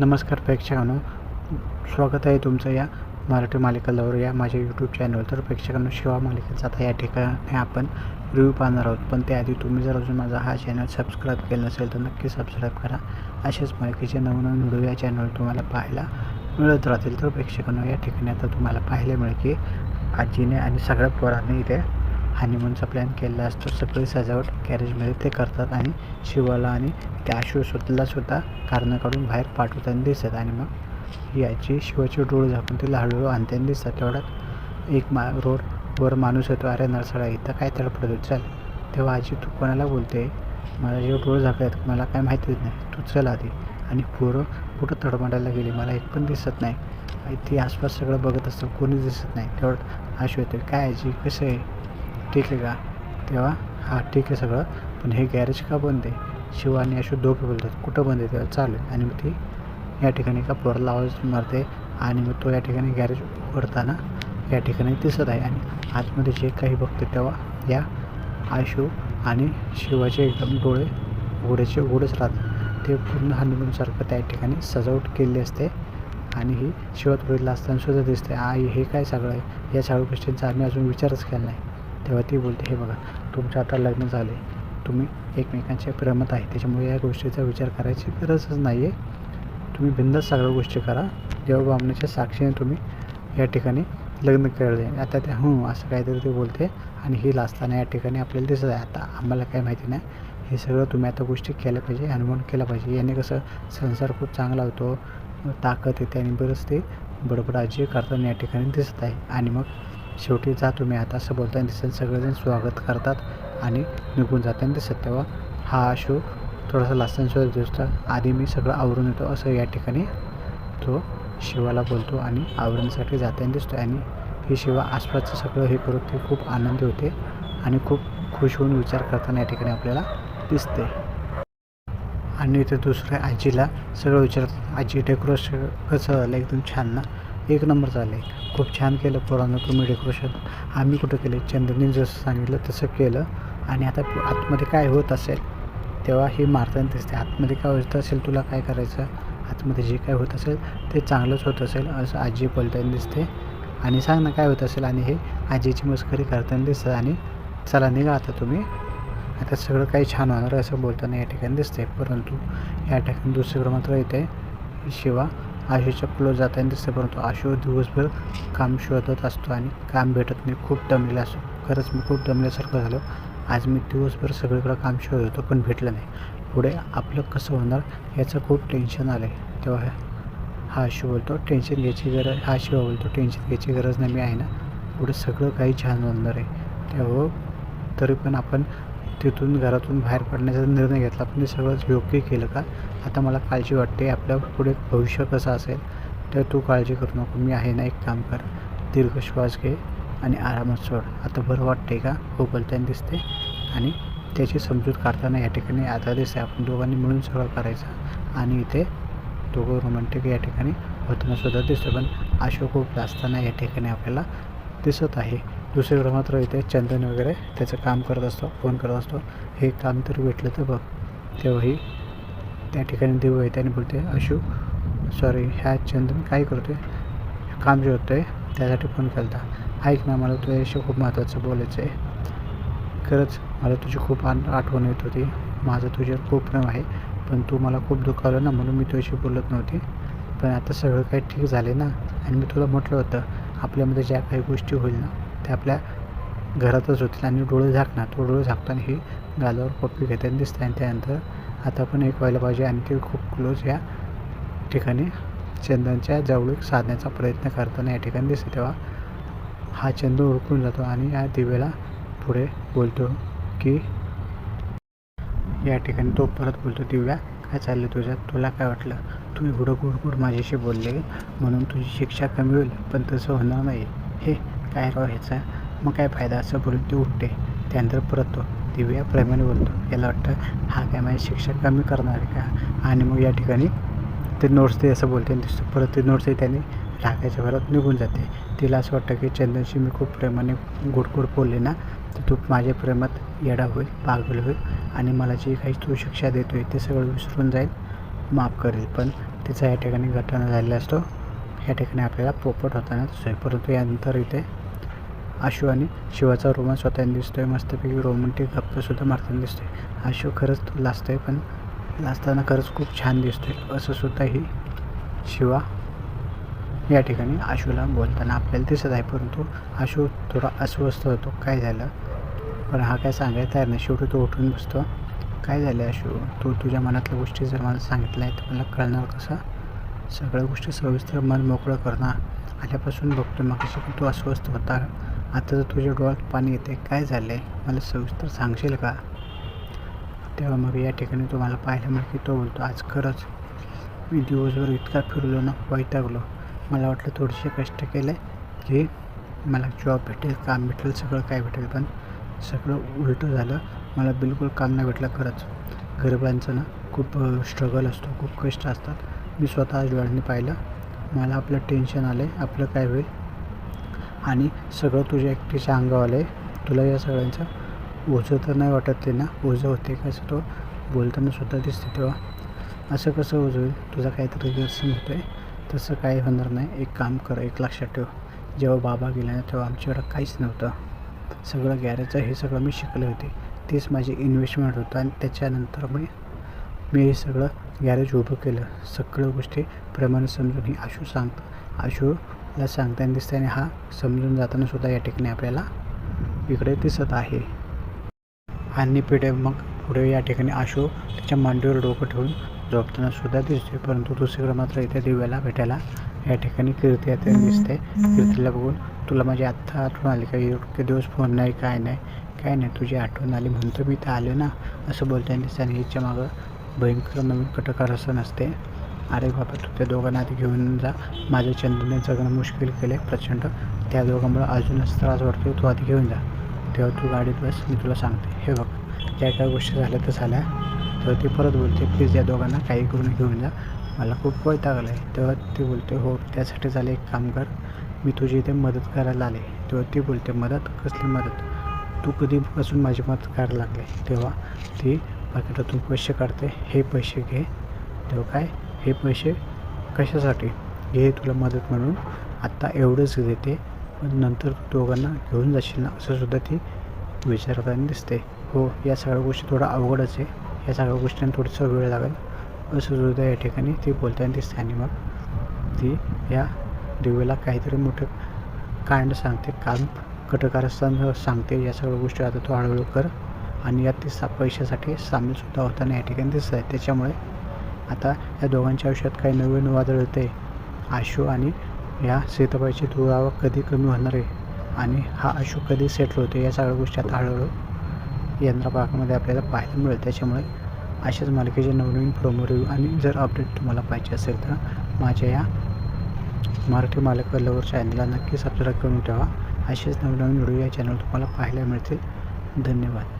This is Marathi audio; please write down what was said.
नमस्कार प्रेक्षकांनो. स्वागत आहे तुमचं या मराठी मालिकांवर या माझ्या यूट्यूब चॅनल तर प्रेक्षकांनो शिवा मालिकेचा आता या ठिकाणी आपण रिव्ह्यू पाहणार आहोत. पण त्याआधी तुम्ही जर अजून माझा हा चॅनल सबस्क्राईब केला नसेल तर नक्की सबस्क्राईब करा. असेच मालिकेचे नवनवीन व्हिडिओ या चॅनलवर तुम्हाला पाहायला मिळत राहतील. तर प्रेक्षकांनो या ठिकाणी आता तुम्हाला पाहायला मिळेल की आजीने आणि सगळ्या पोरांनी इथे हनीमूनचा प्लॅन केलेला असतो. सगळी सजावट गॅरेजमध्ये ते करतात आणि शिवाला आणि त्या आशू कारणाकडून कारणं काढून बाहेर पाठवताना दिसतात. आणि मग याची शिवाचे डोळे झाकून तिला हळूहळू आणताना दिसतात. तेवढ्यात एक मा रोडवर माणूस येतो. अरे नरसळा इथं काय तडपडत चल. तेव्हा आजी तू कोणाला बोलते? मला जेव्हा डोळे झाकल्यात मला काय माहितीच नाही. तू चल आधी. आणि पोरं कुठं तडमडायला गेली मला एक पण दिसत नाही. ती आसपास सगळं बघत असतं कोणीच दिसत नाही. तेवढं आशू येतो काय आजी कसं आहे? ठीक आहे का? तेव्हा हां ठीक आहे सगळं. पण हे गॅरेज का बंद आहे? शिव आणि अशोक दोघे बोलतात. कुठं बंद आहे? तेव्हा चालेल. आणि मग ती या ठिकाणी का पोराला आवाज मारते. आणि मग तो या ठिकाणी गॅरेज उघडताना या ठिकाणी दिसत आहे. आणि आतमध्ये जे काही बघते तेव्हा या आशू आणि शिवाचे एकदम डोळे उघड्याचे उघडच राहतात. ते पूर्ण हनुमानसारखं त्या ठिकाणी सजावट केलेली असते. आणि ही शिवात बघितलं असताना सुद्धा दिसते. आई हे काय सगळं आहे? या सगळ्या गोष्टींचा आम्ही अजून विचारच केला नाही. तेव्हा ती बोलते हे बघा तुमचं आता लग्न झाले. तुम्ही एकमेकांच्या प्रेमात आहे. त्याच्यामुळे या गोष्टीचा विचार करायची गरजच नाही आहे तुम्ही बिंदास सगळ्या गोष्टी करा. देवा बामणाच्या साक्षीने तुम्ही या ठिकाणी लग्न केले. आता ते हं असं काहीतरी ते बोलते आणि ही लाजताना या ठिकाणी आपल्याला दिसत आहे. आता आम्हाला काही माहिती नाही. हे सगळं तुम्ही आता गोष्टी केल्या पाहिजे अनुभव केला पाहिजे. याने कसं संसार खूप चांगला होतो. ताकद येते आणि बरंच ते बडबड आजी करताना या ठिकाणी दिसत आहे. आणि मग शेवटी जा तुम्ही. आता असं बोलताना दिसेल सगळेजण स्वागत करतात आणि निघून जाताना दिसत. तेव्हा हा शो थोडासा लाजताना दिसतो आधी मी सगळं आवरून येतो असं या ठिकाणी तो शिवाला बोलतो आणि आवरण्यासाठी जाताना दिसतो आणि ही शिवा आसपासचं सगळं हे करून ते खूप आनंदी होते आणि खूप खुश होऊन विचार करताना या ठिकाणी आपल्याला दिसते आणि इथे दुसऱ्या आजीला सगळं विचारतात. आजी डेकोरेशन कसं झालं? एकदम छान ना? एक नंबर झालं आहे खूप छान केलं पोरांना तुम्ही डेकोरेशन आम्ही कुठं केलं? चंद्रनी जसं सांगितलं तसं केलं. आणि आता आतमध्ये काय होत असेल तेव्हा ही मारताना दिसते. आतमध्ये काय होत असेल तुला काय करायचं? आतमध्ये जे काय होत असेल ते चांगलंच होत असेल असं आजी बोलताना दिसते. आणि सांग ना काय होत असेल? आणि हे आजीची मस्करी करताना दिसतं. आणि चला निघा आता तुम्ही. आता सगळं काही छान होणार असं बोलताना या ठिकाणी दिसते परंतु या ठिकाणी दुसरीकडं मात्र येते शिवा. आशूच्या क्लोज जाताना दिसतं परंतु आशू दिवसभर काम शोधत असतो आणि काम भेटत नाही. खूप दमलेला असतो. खरंच मी खूप दमल्यासारखं झालो. आज मी दिवसभर सगळीकडं काम शोधत होतो पण भेटलं नाही. पुढे आपलं कसं होणार याचं खूप टेन्शन आलं आहे तेव्हा हा आशू बोलतो टेन्शन घ्यायची गरज हा शिवा बोलतो टेन्शन घ्यायची गरज नाही मी आहे ना. पुढे सगळं काही छान होणार आहे. तेव्हा तरी पण आपण तिथून घरातून बाहेर पडण्याचा निर्णय घेतला. पण ते सगळंच योग्य केलं का? आता मला काळजी वाटते. आपल्या पुढे भविष्य कसं असेल तर तू काळजी करू नको. मी आहे ना एक काम कर. दीर्घ श्वास घे आणि आरामात सोड. आता बरं वाटते का? हो बोलताना दिसते आणि त्याची समजूत काढताना या ठिकाणी आता दिसते आपण दोघांनी मिळून सगळं करायचं आणि इथे दोघं रोमॅन्टिक या ठिकाणी होताना सुद्धा दिसतं पण अशोक खूप असताना या ठिकाणी आपल्याला दिसत आहे. दुसरीकडं मात्र इथे चंदन वगैरे त्याचं काम करत असतो फोन करत असतो. हे काम तर भेटलं तर बघ. तेव्हाही त्या ठिकाणी देऊ येते आणि बोलते अशू सॉरी ह्या चंदन काय करतोय? काम जे होतं आहे त्यासाठी फोन केला होता ऐक ना मला तुझ्याशी खूप महत्त्वाचं बोलायचं आहे खरंच मला तुझी खूप आण आठवण येत होती. माझं तुझ्यावर खूप प्रेम आहे पण तू मला खूप दुखावलं ना म्हणून मी तुझ्याशी बोलत नव्हती. पण आता सगळं काही ठीक झाले ना आणि मी तुला म्हटलं होतं आपल्यामध्ये ज्या काही गोष्टी होईल ना ते आपल्या घरातच होतील आणि डोळे झाकणार. तो डोळे झाकताना ही गालावर पप्पी घेताना दिसते आणि त्यानंतर आता पण एक व्हायला पाहिजे. आणि ते खूप क्लोज या ठिकाणी चंदनच्या जवळीक साधण्याचा प्रयत्न करताना या ठिकाणी दिसते तेव्हा हा चंदू ओळखून जातो आणि या दिव्याला पुढे बोलतो की या ठिकाणी तो परत बोलतो दिव्या काय चाललं तुझ्या तुला काय वाटलं? तू एवढं गोड माझ्याशी बोलले म्हणून तुझी शिक्षा कमी होईल पण तसं होणार नाही. हे काय राव ह्याचा मग काय फायदा? असं बोलून ती उठते. त्यानंतर परत तो दिव्या प्रेमाने बोलतो. याला वाटतं हा काय माझी शिक्षा कमी करणार आहे का? आणि मग या ठिकाणी ते नोट्स ते असं बोलते आणि दिसतो. परत ते नोट्स त्याने राखायच्या भरात निघून जाते. तिला असं वाटतं की चंदनशी मी खूप प्रेमाने गोड बोलले ना तर तू माझ्या प्रेमात येडा होईल पागल होईल आणि मला जी काही तू शिक्षा देतो आहे ते सगळं विसरून जाईल माफ करेल. पण तिचा या ठिकाणी घटना झालेला असतो. ह्या ठिकाणी आपल्याला पोपट होताना दिसतोय. परंतु यानंतर इथे आशू आणि शिवाचा रोमांस स्वतःने दिसतोय. मस्तपैकी रोमॅन्टिक गप्पासुद्धा मारताना दिसतोय. आशू खरंच तो लाजतोय पण लाजताना खरंच खूप छान दिसतोय. असं सुद्धा ही शिवा या ठिकाणी आशूला बोलताना आपल्याला दिसत आहे. परंतु आशू थोडा अस्वस्थ होतो. काय झालं? पण हा काय सांगायला तयार नाही. शेवटी तो उठून बसतो. काय झालं आशू? तू तुझ्या मनातल्या गोष्टी जर मला सांगितल्या आहेत तर मला कळणार कसं? सगळ्या गोष्टी सविस्तर मन मोकळं करणार आल्यापासून बघतो मग कशी तू अस्वस्थ होता. आता तर तुझ्या डोळ्यात पाणी येते काय झालं आहे मला सविस्तर सांगशील का? तेव्हा मग या ठिकाणी तुम्हाला पाहिल्यामुळे की तो बोलतो आज खरंच मी दिवसभर इतका फिरलो ना वैतागलो. मला वाटलं थोडेसे कष्ट केले की मला जॉब भेटेल काम भेटेल सगळं काय भेटेल पण सगळं उलटं झालं. मला बिलकुल काम नाही भेटलं खरंच. गरिबांचं ना खूप स्ट्रगल असतो खूप कष्ट असतात. मी स्वतः आज डोळ्यांनी पाहिलं. मला आपलं टेन्शन आलं आहे आपलं काय होईल? आणि सगळं तुझ्या एकटीच्या अंगावालं आहे. तुला या सगळ्यांचं ओझं तर नाही वाटत ते ना? ओझं होते कसं तो बोलताना सुद्धा दिसते तेव्हा. असं कसं ओझं होईल? तुझा काहीतरी गैरसमज होतो आहे तसं काही होणार नाही. एक काम कर एक लक्षात ठेव. जेव्हा बाबा गेला ना तेव्हा आमच्याकडं काहीच नव्हतं. सगळं गॅरेजचं हे सगळं मी शिकले होते. तेच माझी इन्व्हेस्टमेंट होतं आणि त्याच्यानंतर मी मी हे सगळं गॅरेज उभं केलं. सगळं गोष्टी प्रेमाने समजून ही आशू सांगतो. आशू याला सांगताना दिसते आणि हा समजून जाताना सुद्धा या ठिकाणी आपल्याला इकडे दिसत आहे. आणि पिढे मग पुढे या ठिकाणी आशू त्याच्या मांडीवर डोकं ठेवून झोपताना सुद्धा दिसते परंतु दुसरीकडे मात्र इथे दिव्याला भेटायला या ठिकाणी कीर्ती येते दिसते. कीर्तीला बघून तुला माझी आत्ता आठवण आली का? इतके दिवस फोन नाही काय नाही काय नाही तुझी आठवण आली म्हणतो मी तर आले ना? असं बोलताना दिसते आणि हिच्या मागं भयंकर नवीन कटकार असं नसते. अरे बाबा तू त्या दोघांना आधी घेऊन जा. माझ्या चंदने जगणं मुश्किल केलं आहे प्रचंड. त्या दोघांमुळे अजूनच त्रास वाटतो तू आधी घेऊन जा. तेव्हा तू गाडीत बस मी तुला सांगते. हे बघ ज्या काय गोष्टी झाल्या तर झाल्या. तेव्हा ती परत बोलते प्लीज या दोघांना काही करून घेऊन जा. मला खूप वैताग आला आहे तेव्हा ती बोलते हो त्यासाठी झाले एक काम कर. मी तुझी इथे मदत करायला आले. तेव्हा ती बोलते मदत? कसली मदत? तू कधीपासून माझी मदत करायला लागले? तेव्हा ती पाकिटातून पैसे काढते. हे पैसे घे. तेव्हा काय? हे पैसे कशासाठी? हे तुला मदत म्हणून आत्ता एवढंच देते. पण नंतर तू दोघांना घेऊन जाशील ना? असं सुद्धा ती विचारताना दिसते. हो या सगळ्या गोष्टी थोडं अवघडच आहे. या सगळ्या गोष्टींना थोडंसं वेळ लागेल. असं सुद्धा या ठिकाणी ती बोलताना दिसते आणि मग ती या दिव्याला काहीतरी मोठं कांड सांगते. काम कटकार असताना सांगते. या सगळ्या गोष्टी आता तू हळूहळू कर. आणि यात ती सा पैशासाठी सामीलसुद्धा होताना या ठिकाणी दिसत आहे त्याच्यामुळे आता या दोघांच्या आयुष्यात काही नवीन वादळ येते आशू आणि या सीताबाईची दुरावा कधी कमी होणार आहे? आणि हा आशू कधी सेटल होतो? या सगळ्या गोष्टी आता हळूहळू यंत्रपाकामध्ये आपल्याला पाहायला मिळेल. त्याच्यामुळे अशाच मालिकेचे नवनवीन प्रोमो रिव्ह्यू आणि जर अपडेट तुम्हाला पाहिजे असेल तर माझ्या या मराठी मालिका लवर चॅनलला नक्की सबस्क्राईब करून ठेवा. असेच नवनवीन व्हिडिओ या चॅनल तुम्हाला पाहायला मिळतील. धन्यवाद.